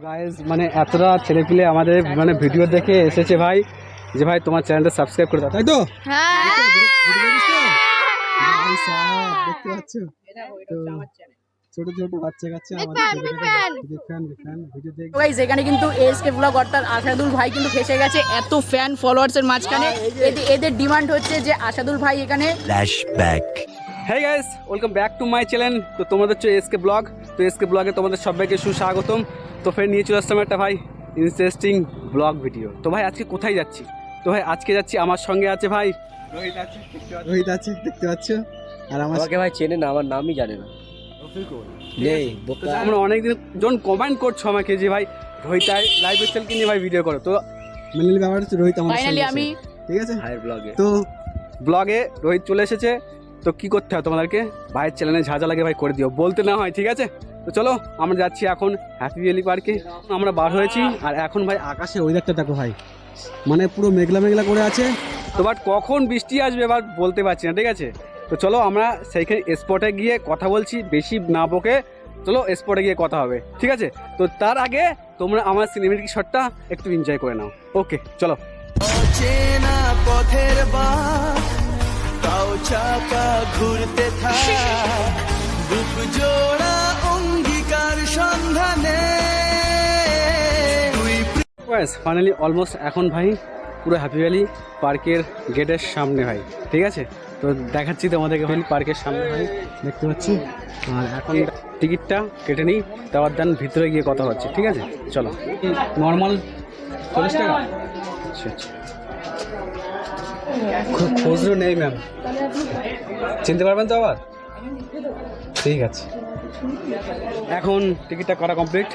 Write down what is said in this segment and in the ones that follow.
Guys মানে এতটা ছেলেপিলে আমাদের মানে ভিডিও দেখে এসেছে ভাই যে ভাই তোমার চ্যানেলটা সাবস্ক্রাইব করে দাও তাই তো? দেখতে পাচ্ছ ছোট ছোট বাচ্চা কাচ্চা আমাদের এখানে কিন্তু এসকে ব্লগ অর্থাৎ আশাদুল ভাই কিন্তু ফেসে গেছে এত ফ্যান ফলোয়ার্স এর মাঝখানে এদের- এদের ডিমান্ড হচ্ছে যে আশাদুল ভাই এখানে. হ্যাঁ guys welcome back to my channel তো তোমাদের হচ্ছে এসকে ব্লগ। তো এসকে ব্লগে তোমাদের সবাইকে সুস্বাগতম। তো ফের নিয়ে চলে আসলাম একটা ভাই ইন্টারেস্টিং ব্লগ ভিডিও তো ভাই আজকে কোথায় যাচ্ছি? তো ভাই আজকে যাচ্ছি আমার সঙ্গে আছে ভাই। রোহিত আছে রোহিত আছে দেখতে পাচ্ছ? আর আমাকে ভাই চেনে না আমার নামই জানে না। নেই আমরা অনেকদিন জন কমেন্ট করছ আমাকে যে ভাই রোহিত লাইভ স্টাইলকে নিয়ে ভাই ভিডিও করো তো মেনলি ব্যাপার হচ্ছে রোহিত আমার ফাইনালি আমি। ঠিক আছে? ভাইয়ের ব্লগে তো ব্লগে রোহিত চলে এসেছে। তো কি করতে হয় তোমাদেরকে? ভাইয়ের চ্যানেলে ঝাঁঝা লাগে ভাই করে দিও। বলতে না হয়, ঠিক আছে? তো চলো, আমরা যাচ্ছি এখন হ্যাপি ভ্যালি পার্কে আমরা বার হয়েছি, আর এখন ভাই আকাশে ওয়েদারটা দেখো ভাই। মানে পুরো মেঘলা মেঘলা করে আছে। তো বাট কখন বৃষ্টি আসবে এবার বলতে পারছি না, ঠিক আছে? তো চলো, আমরা সেইখানে স্পটে গিয়ে কথা বলছি, বেশি না বকে। চলো স্পটে গিয়ে কথা হবে, ঠিক আছে? তো তার আগে তোমরা আমার সিনেমেটিক শটটা একটু এনজয় করে নাও। ওকে চলো। বাঁক চাকা ঘুরতে থাক বুক জোড়া অঙ্গীকার সন্ধানে ফাইনালি অলমোস্ট এখন ভাই পুরো হ্যাপি ভ্যালি পার্কের গেটের সামনে ভাই, ঠিক আছে? তো দেখাচ্ছি তোমাদেরকে ভাই পার্কের সামনে ভাই, দেখতে পাচ্ছি? আর এখন টিকিটটা কেটে নিই তারপর দেন, ভিতরে গিয়ে কথা হচ্ছে ঠিক আছে? চলো। নর্মাল চল্লিশ টাকা? আচ্ছা আচ্ছা। খুচরো নেই ম্যাম চিনতে পারবেন তো আবার? ঠিক আছে। এখন টিকিটটা করা কমপ্লিট।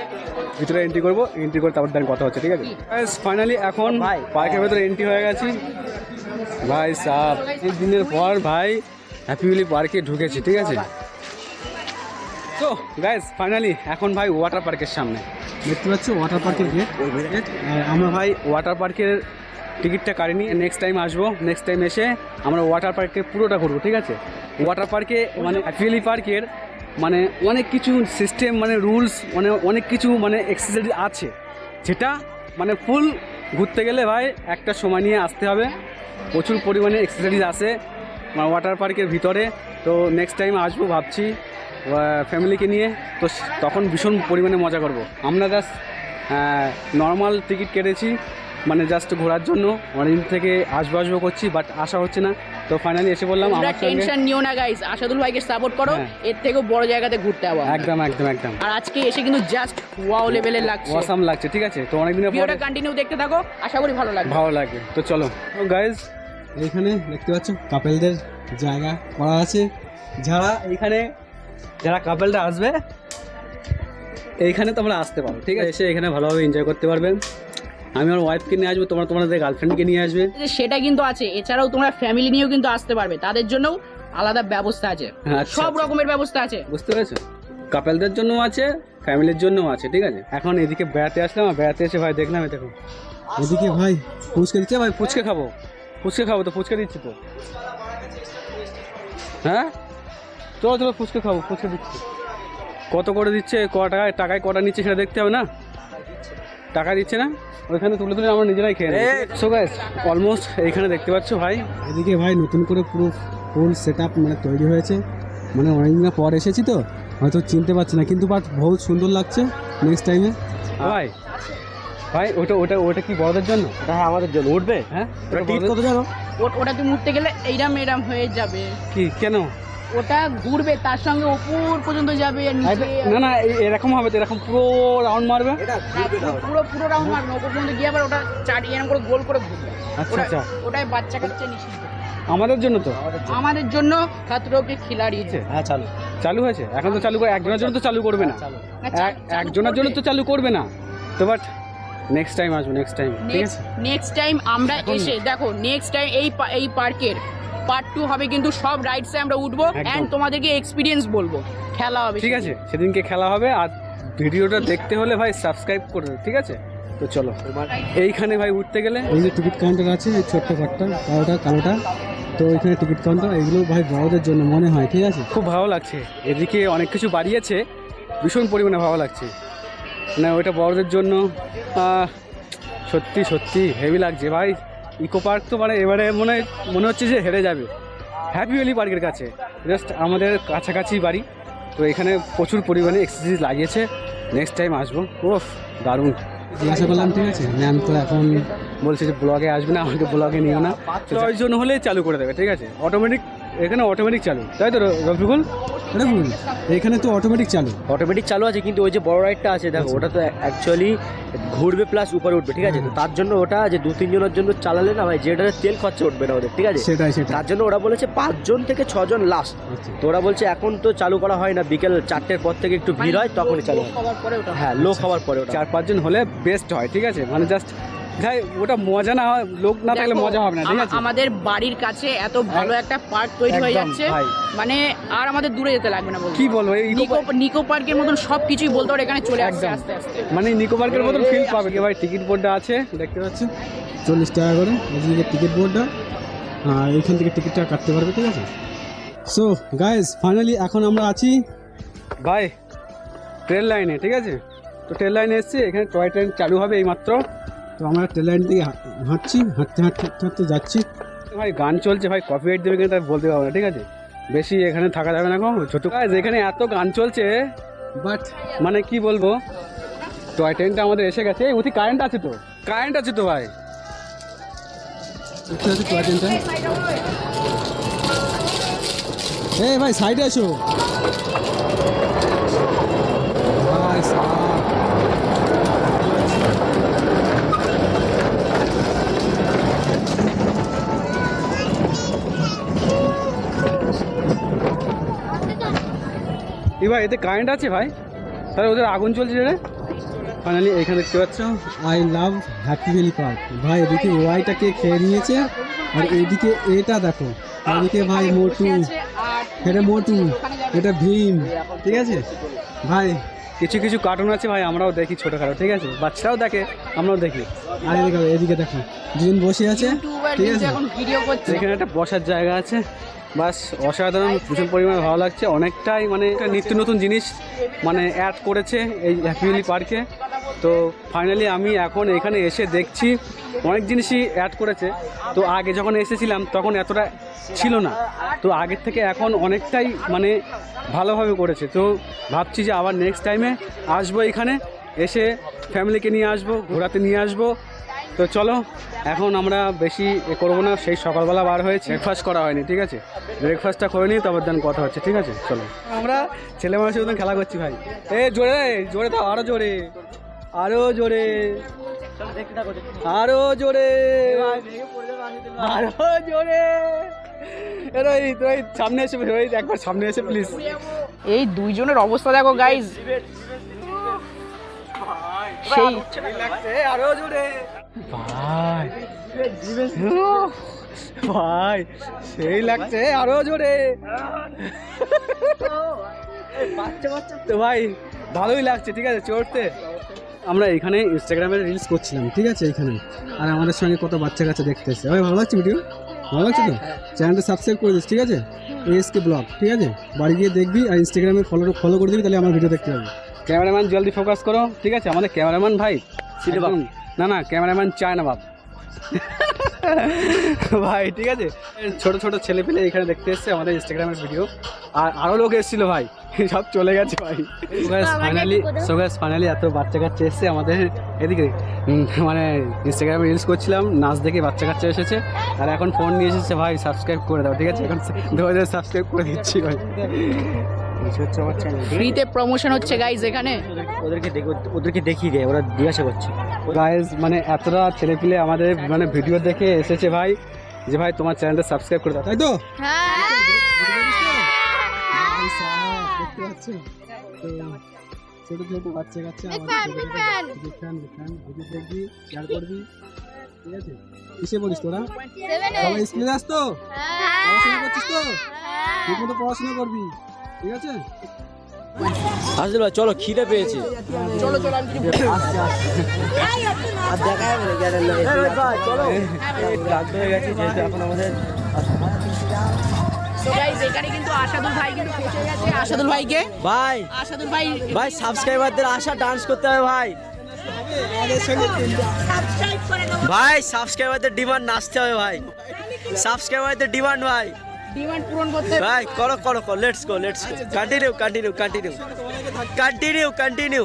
ভিতরে এন্ট্রি করব। এন্ট্রি করে তারপর দেন কথা হচ্ছে ঠিক আছে? ফাইনালি এখন পার্কের ভেতরে এন্ট্রি হয়ে গেছি। ভাই সাহ এই দিনের পর ভাই হ্যাপি ভ্যালি পার্কে ঢুকেছি ঠিক আছে? তো গাইস ফাইনালি এখন ভাই ওয়াটার পার্কের সামনে। দেখতে পাচ্ছি? ওয়াটার পার্কের গেট আমরা ভাই ওয়াটার পার্কের টিকিটটা কাটিনি নেক্সট টাইম আসব নেক্সট টাইম এসে আমরা ওয়াটার পার্কে পুরোটা ঘুরবো, ঠিক আছে? ওয়াটার পার্কে মানে হ্যাপি পার্কের মানে অনেক কিছু সিস্টেম মানে রুলস মানে অনেক কিছু মানে এক্সারসাইজ আছে। যেটা মানে ফুল ঘুরতে গেলে ভাই একটা সময় নিয়ে আসতে হবে। প্রচুর পরিমাণে এক্সারসাইজ আছে মানে ওয়াটার পার্কের ভিতরে। তো নেক্সট টাইম আসব ভাবছি ফ্যামিলিকে নিয়ে। তো তখন ভীষণ পরিমাণে মজা করব। আমরা জাস্ট নর্মাল টিকিট কেটেছি। মানে জাস্ট ঘোরার জন্য অনেকদিন থেকে আসব আসব করছি বাট আসা হচ্ছে না। তো ফাইনালি এসে বললাম তোমরা আমার সঙ্গে টেনশন নিও না গাইস আশাদুল ভাইকে সাপোর্ট করো। হ্যাঁ। এর থেকেও বড় জায়গাতে ঘুরতে আমরা। একদম একদম একদম। আর আজকে এসে কিন্তু জাস্ট ওয়াও লেভেলের লাগছে। অসাম লাগছে ঠিক আছে? তো অনেকদিনের পর ভিডিওটা কন্টিনিউ দেখতে থাকো। আশা করি ভালো লাগবে। ভালো লাগবে। তো চলো। গাইজ এইখানে দেখতে পাচ্ছ কাপেলদের জায়গা করা আছে। যারা এইখানে যারা কাপেলটা আসবে এইখানে তোমরা আসতে পারো ঠিক আছে? এসে এখানে ভালোভাবে এনজয় করতে পারবে। আমি আমার ওয়াইফকে নিয়ে আসব তোমরা তোমাদের গার্লফ্রেন্ডকে নিয়ে আসবে। সেটা কিন্তু আছে এছাড়াও তোমরা ফ্যামিলি নিয়েও কিন্তু আসতে পারবে তাদের জন্যও আলাদা ব্যবস্থা আছে। আচ্ছা, সব আচ্ছা। রকমের ব্যবস্থা আছে। বুঝতে পেরেছ? কাপেলদের জন্য আছে ফ্যামিলির জন্য আছে ঠিক আছে? এখন এদিকে বেড়াতে আসলাম আর বেড়াতে এসে ভাই দেখলাম দেখো। এদিকে ভাই ফুচকা দিচ্ছে? ভাই ফুচকে খাব? ফুচকে খাব তো ফুচকা দিচ্ছি তো। হ্যাঁ? চলো চলো ফুচকে খাব ফুচকা দিচ্ছি। কত করে দিচ্ছে? ক টাকায় টাকায় কটা নিচ্ছে সেটা দেখতে হবে না? টাকা দিচ্ছে না ওইখানে তুলে তুলে আমরা নিজেরাই খেয়ে সো গাইস অলমোস্ট এইখানে দেখতে পাচ্ছ ভাই। এদিকে ভাই নতুন করে পুরো ফুল সেট আপ মানে তৈরি হয়েছে। মানে অনেকদিন পর এসেছি তো হয়তো চিনতে পারছি না কিন্তু বাট বহুত সুন্দর লাগছে নেক্সট টাইমে ভাই ভাই ওটা ওটা ওটা কি বড়দের জন্য? হ্যাঁ আমাদের জন্য উঠবে? হ্যাঁ ওটা ওটা কত জানো? ওটা তুমি উঠতে গেলে এইরাম এরাম হয়ে যাবে। কি কেন? ওটা ঘুরবে তার সঙ্গে উপর পর্যন্ত যাবে আরে, না না এরকম হবে তো এরকম পুরো রাউন্ড মারবে? হ্যাঁ, পুরো- পুরো পুরো রাউন্ড মারবে উপর পর্যন্ত গিয়ে আবার ওটা চারি এরকম করে গোল করে ঘুরবে। আচ্ছা আচ্ছা। ওটাই বাচ্চা কাচ্চা নিষিদ্ধ। আমাদের জন্য তো? আমাদের জন্য। খাতরোকে খিলাড়ি হ্যাঁ চালু। চালু হয়েছে? এখন তো চালু করে একজনের জন্য তো চালু করবে না। এক- একজনের জন্য তো চালু করবে না। তো বাট নেক্সট টাইম আসব নেক্সট টাইম ঠিক আছে? নেক্সট টাইম আমরা এসে দেখো নেক্সট টাইম এই পা- এই পার্কের পার্ট টু হবে কিন্তু সব রাইডসে আমরা উঠবো। এন্ড তোমাদেরকে এক্সপিরিয়েন্স বলব। খেলা হবে ঠিক আছে সেদিনকে খেলা হবে আর ভিডিওটা দেখতে হলে ভাই সাবস্ক্রাইব করবে ঠিক আছে? তো চলো এইখানে ভাই উঠতে গেলে। এই যে টিকিট কাউন্টার আছে এই ছোট্ট ঘরটা কালোটা কালোটা। তো এখানে টিকিট কাউন্টার এগুলো ভাই বড়দের জন্য মনে হয় ঠিক আছে? খুব ভালো লাগছে এদিকে অনেক কিছু বাড়িয়েছে ভীষণ পরিমাণে ভালো লাগছে। মানে ওইটা বড়দের জন্য সত্যি সত্যি হেভি লাগছে ভাই। ইকো পার্ক তো মানে এবারে মনে হয়- মনে হচ্ছে যে হেরে যাবে। হ্যাপি ভ্যালি পার্কের কাছে। জাস্ট আমাদের কাছাকাছি বাড়ি। তো এখানে প্রচুর পরিমাণে এক্সারসাইজ লাগিয়েছে। নেক্সট টাইম আসব। ওফ দারুণ। জিজ্ঞাসা করলাম ঠিক আছে? ম্যাম তো এখন বলছে যে ব্লগে আসবে না আমাকে ব্লগে নিও না। প্রয়োজন হলে হলেই চালু করে দেবে ঠিক আছে? অটোমেটিক এখানে অটোমেটিক চালু। তাই তো র- রফিকুল? ভুল এখানে তো অটোমেটিক চালু। অটোমেটিক চালু আছে কিন্তু ওই যে বড় রাইডটা আছে দেখো ওটা তো অ্যাকচুয়ালি ঘুরবে প্লাস উপরে উঠবে ঠিক আছে? তো তার জন্য ওটা যে দু তিনজনের জন্য চালালে না ভাই যেটা তেল খরচা উঠবে না ওদের ঠিক আছে? সেটাই সেটাই। তার জন্য ওরা বলেছে পাঁচজন থেকে ছজন লাস্ট আচ্ছা। তো ওরা বলছে এখন তো চালু করা হয় না বিকেল চারটের পর থেকে একটু ভিড় হয় তখনই চালু হয়। ওটা হ্যাঁ লো খাওয়ার পরে ওটা। চার পাঁচজন হলে বেস্ট হয় ঠিক আছে? মানে জাস্ট ভাই ওটা মজা না হয় লোক না থাকলে মজা হবে না ঠিক আছে? আমাদের বাড়ির কাছে এত ভালো একটা পার্ক তৈরি হয়ে যাচ্ছে। ভাই। মানে আর আমাদের দূরে যেতে লাগবে না কি বলব এই নিকো নিকো পার্কের মতন সব কিছুই বলতে পারো এখানে চলে আসছে আস্তে আস্তে। মানে নিকো পার্কের মতন ফিল পাবে। কি ভাই টিকিট বোর্ডটা আছে দেখতে পাচ্ছেন? চল্লিশ টাকা করে এদিকে টিকিট বোর্ডটা আর এইখান থেকে টিকিটটা কাটতে পারবে ঠিক আছে? সো গাইজ ফাইনালি এখন আমরা আছি ভাই ট্রেন লাইনে ঠিক আছে? তো ট্রেন লাইনে এসেছি এখানে টয় ট্রেন চালু হবে এইমাত্র। তো আমরা ট্রেন লাইন দিকে হাঁটছি হাঁটতে হাঁটতে হাঁটতে হাঁটতে যাচ্ছি। ভাই গান চলছে ভাই কপি রাইট দেবে কিন্তু তার বলতে পারব না ঠিক আছে? বেশি এখানে থাকা যাবে না কম ছোট কাজ এখানে এত গান চলছে বাট মানে কি বলব? টয় ট্রেনটা আমাদের এসে গেছে। অতি কারেন্ট আছে তো? কারেন্ট আছে তো ভাই? দেখতে টয় ট্রেনটা এ ভাই সাইডে আছো ভাই এই ভাই এতে কারেন্ট আছে ভাই? তাহলে ওদের আগুন চলছে রে। ফাইনালি এখানে দেখতে পাচ্ছ I love Happy Valley Park ভাই এদিকে ওয়াইটাকে খেয়ে নিয়েছে আর এইদিকে এটা দেখো। এদিকে ভাই মোটু। এটা মোটু এটা ভীম ঠিক আছে? ভাই কিছু কিছু কার্টুন আছে ভাই আমরাও দেখি ছোটোখাটো ঠিক আছে? বাচ্চারাও দেখে আমরাও দেখি। আর এদিকে এদিকে দেখো দুজন বসে আছে ঠিক আছে? এখানে একটা বসার জায়গা আছে। বাস, অসাধারণ প্রচুর পরিমাণে ভালো লাগছে। অনেকটাই মানে একটা নিত্য নতুন জিনিস মানে অ্যাড করেছে এই হ্যাপিলি পার্কে তো ফাইনালি আমি এখন এখানে এসে দেখছি, অনেক জিনিসই অ্যাড করেছে। তো আগে যখন এসেছিলাম তখন এতটা ছিল না। তো আগের থেকে এখন অনেকটাই মানে ভালোভাবে করেছে। তো ভাবছি যে আবার নেক্সট টাইমে আসব এখানে, এসে ফ্যামিলিকে নিয়ে আসব, ঘোরাতে নিয়ে আসব। তো চলো এখন আমরা বেশি এ করব না সেই সকালবেলা বার হয়েছে। ব্রেকফাস্ট করা হয়নি ঠিক আছে? ব্রেকফাস্টটা করে নিই তারপর দেন কথা হচ্ছে ঠিক আছে? চলো। আমরা ছেলে মানুষের মতন খেলা করছি ভাই। এ জোরে জোরে তো আরও জোরে আরও জোরে। আরও জোরে। আরও জোরে। এ রোহিত রোহিত সামনে এসে রোহিত একবার সামনে এসে প্লিজ এই দুইজনের অবস্থা দেখো গাইজ সেই আরও জোরে। ভাই। ভাই সেই লাগছে আরও জোরে। তো ভাই ভালোই লাগছে ঠিক আছে চড়তে। আমরা এখানে ইনস্টাগ্রামে রিলস করছিলাম ঠিক আছে এখানে। আর আমাদের সঙ্গে কত বাচ্চা কাচ্চা দেখতে এসছে ভাই ভালো লাগছে ভিডিও? ভালো লাগছে তো? চ্যানেলটা সাবস্ক্রাইব করে দিস ঠিক আছে? এসকে ব্লগ ঠিক আছে? বাড়ি গিয়ে দেখবি আর ইনস্টাগ্রামে ফলো ফলো করে দিবি তাহলে আমার ভিডিও দেখতে পাবি। ক্যামেরাম্যান জলদি ফোকাস করো ঠিক আছে? আমাদের ক্যামেরাম্যান ভাই একদম- না না ক্যামেরাম্যান চায় না বাপ। ভাই ঠিক আছে? ছোট ছোট ছেলে পেলে এখানে দেখতে এসছে আমাদের ইনস্টাগ্রামের ভিডিও আর আরও লোক এসেছিল ভাই সব চলে গেছে ভাই। ফাইনালি সোগাস ফাইনালি এত বাচ্চা কাচ্চা এসছে আমাদের এদিকে। মানে ইনস্টাগ্রামে রিলস করছিলাম নাচ দেখে বাচ্চা কাচ্চা এসেছে। আর এখন ফোন নিয়ে এসেছে ভাই সাবস্ক্রাইব করে দাও ঠিক আছে? এখন ধরে সাবস্ক্রাইব করে দিচ্ছি ভাই। হচ্ছে ফ্রিতে প্রমোশন হচ্ছে গাইজ এখানে। ওদেরকে দেখে ওদেরকে দেখিয়ে দেয় ওরা জিজ্ঞাসা করছে। গাইজ মানে এতটা ছেলেপিলে আমাদের মানে ভিডিও দেখে এসেছে ভাই যে ভাই তোমার চ্যানেলটা সাবস্ক্রাইব করে দাও। তাই তো? ভাই সাহেব, দেখতে পাচ্ছেন তো ছোট ছোট বাচ্চা কাচ্চা আমাদের ছোট ছোট ফ্যান ফ্যান ভিডিও দেখবি শেয়ার করবি ঠিক আছে কিসে পড়িস তোরা সবাই স্কুলে যাস তো পড়াশোনা করছিস তো ঠিক মতো পড়াশোনা করবি ঠিক আছে আসলে ভাই চলো খিদে পেয়েছে। চলো চলো আমি কিছু চলো ক্লান্ত গেছে যেহেতু এখন আমাদের তো গাইস এখানে কিন্তু আশাদুল ভাই কিন্তু ফেসে গেছে। আশাদুল ভাইকে? ভাই আশাদুল ভাই ভাই সাবস্ক্রাইবারদের আশা ডান্স করতে হবে ভাই। ভাই সাবস্ক্রাইবারদের ডিমান্ড নাচতে হবে ভাই। সাবস্ক্রাইবারদের ডিমান্ড ভাই। ডিমান্ড পূরণ করতে ভাই করো করো করো let's go let's go continue continue continue continue continue.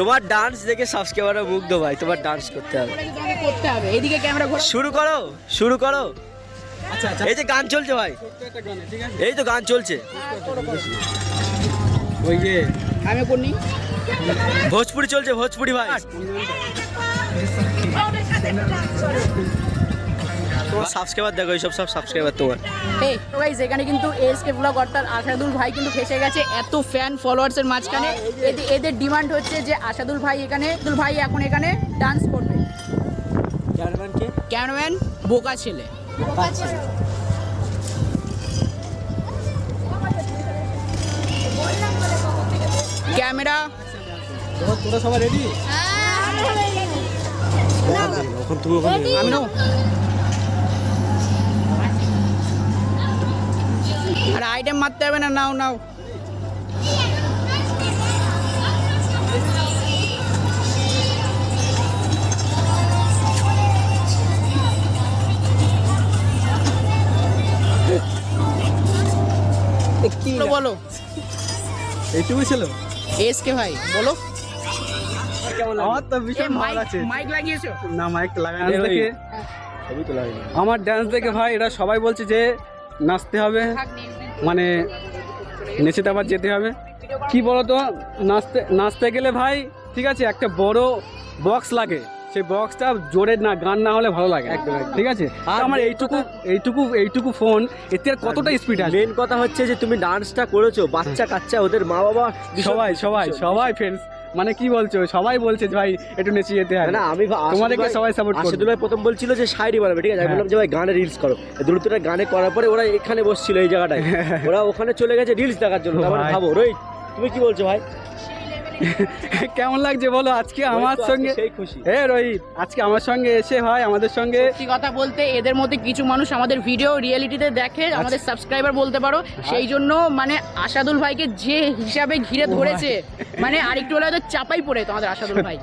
তোমার ডান্স দেখে সাবস্ক্রাইবাররা মুগ্ধ ভাই তোমার ডান্স করতে হবে। করতে এইদিকে ক্যামেরা শুরু করো শুরু করো। আচ্ছা আচ্ছা। এই যে গান চলছে ভাই। ছোট্ট একটা গানে ঠিক আছে? এই তো গান চলছে। ওই যে আমি করনি ভোজপুরি চলছে ভোজপুরি ভাই। তোমার সাবস্ক্রাইবার দেখো এইসব সব সাবস্ক্রাইবার তোমার। এই তো গাইস এখানে কিন্তু এসকে ব্লগ অর্থাৎ আশাদুল ভাই কিন্তু ফেসে গেছে এত ফ্যান ফলোয়ার্সের মাঝখানে। এদের এদের ডিমান্ড হচ্ছে যে আশাদুল ভাই এখানে আশাদুল ভাই এখন এখানে ডান্স করবে। ক্যামেরাম্যান বোকা ছেলে। ক্যামেরা তোরা তোরা সবাই রেডি আমি নাও আইটেম মারতে হবে না নাও নাও। বলো, বলো। এইটুকুই ছিল? এসকে ভাই বলো। আমার তো ভীষণ ভালো মাইক আছে মাইক লাগিয়েছো? না মাইক লাগানো দেখে। আমার ডান্স দেখে ভাই এরা সবাই বলছে যে নাচতে হবে। মানে নেচেতে আবার যেতে হবে। কি তো নাচতে নাচতে গেলে ভাই ঠিক আছে একটা বড় বক্স লাগে। সেই বক্সটা জোরে না গান না হলে ভালো লাগে একদম ঠিক আছে? আর আমার এইটুকু এইটুকু এইটুকু ফোন এতে আর কতটা স্পিড আছে? মেন কথা হচ্ছে যে তুমি ডান্সটা করেছ বাচ্চা কাচ্চা ওদের মা বাবা সবাই সবাই সবাই ফ্রেন্ডস মানে কি বলছো? সবাই বলছে যে ভাই একটু নেচে যেতে হয় না, আমি তোমাদেরকে সবাই সাপোর্ট করছি আশিদুল ভাই প্রথম বলছিল যে শায়রি বানাবে ঠিক আছে? আমি হ্যাঁ। বললাম যে ভাই গানে রিলস করো। দ্রুতটা গানে করার পরে ওরা এখানে বসছিল এই জায়গাটায়। ওরা ওখানে চলে গেছে রিলস দেখার জন্য। ভাবো রোহিত তুমি কি বলছো ভাই? কেমন লাগছে বলো? আজকে আমার সঙ্গে সেই রোহিত। আজকে আমার সঙ্গে এসে হয় আমাদের সঙ্গে সত্যি কথা বলতে এদের মধ্যে কিছু মানুষ আমাদের ভিডিও রিয়েলিটিতে দেখে আচ্ছা। আমাদের সাবস্ক্রাইবার বলতে পারো। সেই জন্য মানে আশাদুল ভাইকে যে হিসাবে ঘিরে ধরেছে মানে আরেকটু হলে হয়তো চাপাই পড়ে তোমাদের আশাদুল ভাই।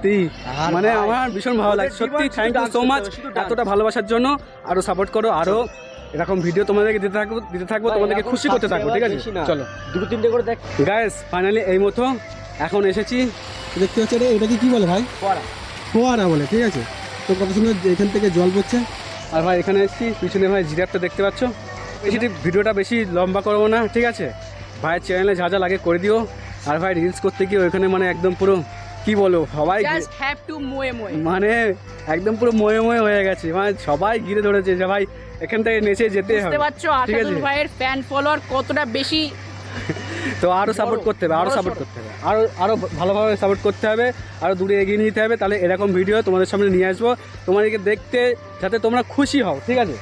মানে আমার ভীষণ ভালো লাগে সত্যি থ্যাংক ইউ সো মাচ। এতটা ভালোবাসার জন্য। আরও সাপোর্ট করো আরও এরকম ভিডিও তোমাদেরকে দিতে থাকব দিতে থাকব তোমাদেরকে খুশি করতে থাকব ঠিক আছে? চলো। দুটো তিনটে করে দেখ। গায়েস ফাইনালি এই মতো। এখন এসেছি। দেখতে হচ্ছে রে এটাকে কি বলে ভাই? ফোয়ারা। বলে ঠিক আছে? তো কত সুন্দর এখান থেকে জল পড়ছে। আর ভাই এখানে এসেছি পিছনে ভাই জিরাফটা দেখতে পাচ্ছ? বেশি ভিডিওটা বেশি লম্বা করব না ঠিক আছে? ভাইয়ের চ্যানেলে যা যা লাগে করে দিও। আর ভাই রিলস করতে গিয়ে ওইখানে মানে একদম পুরো কি বলো সবাই হ্যাভ টু মোয়ে মোয়ে মানে একদম পুরো ময়ে ময়ে হয়ে গেছে। মানে সবাই ঘিরে ধরেছে যে ভাই এখান থেকে নেচে যেতে হবে বুঝতে পারছ ঠিক আছে? ভাইয়ের ফ্যান ফলোয়ার কতটা বেশি? তো আরও সাপোর্ট করতে হবে, আরও বড় সাপোর্ট করতে হবে। আরও আরও ভালোভাবে সাপোর্ট করতে হবে, আরও দূরে এগিয়ে নিতে হবে, তাহলে এরকম ভিডিও তোমাদের সামনে নিয়ে আসব। তোমাদেরকে দেখতে, যাতে তোমরা খুশি হও, ঠিক আছে?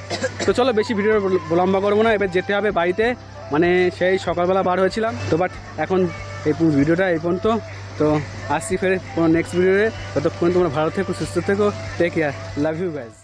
তো চলো বেশি ভিডিও লম্বা করব না, এবার যেতে হবে বাড়িতে। মানে সেই সকালবেলা বার হয়েছিলাম, তো বাট এখন এই পুরো ভিডিওটা এই পর্যন্ত। তো আসছি ফের কোনো নেক্সট ভিডিওতে ততক্ষণ তোমরা ভালো থেকো, সুস্থ থেকো take care love you guys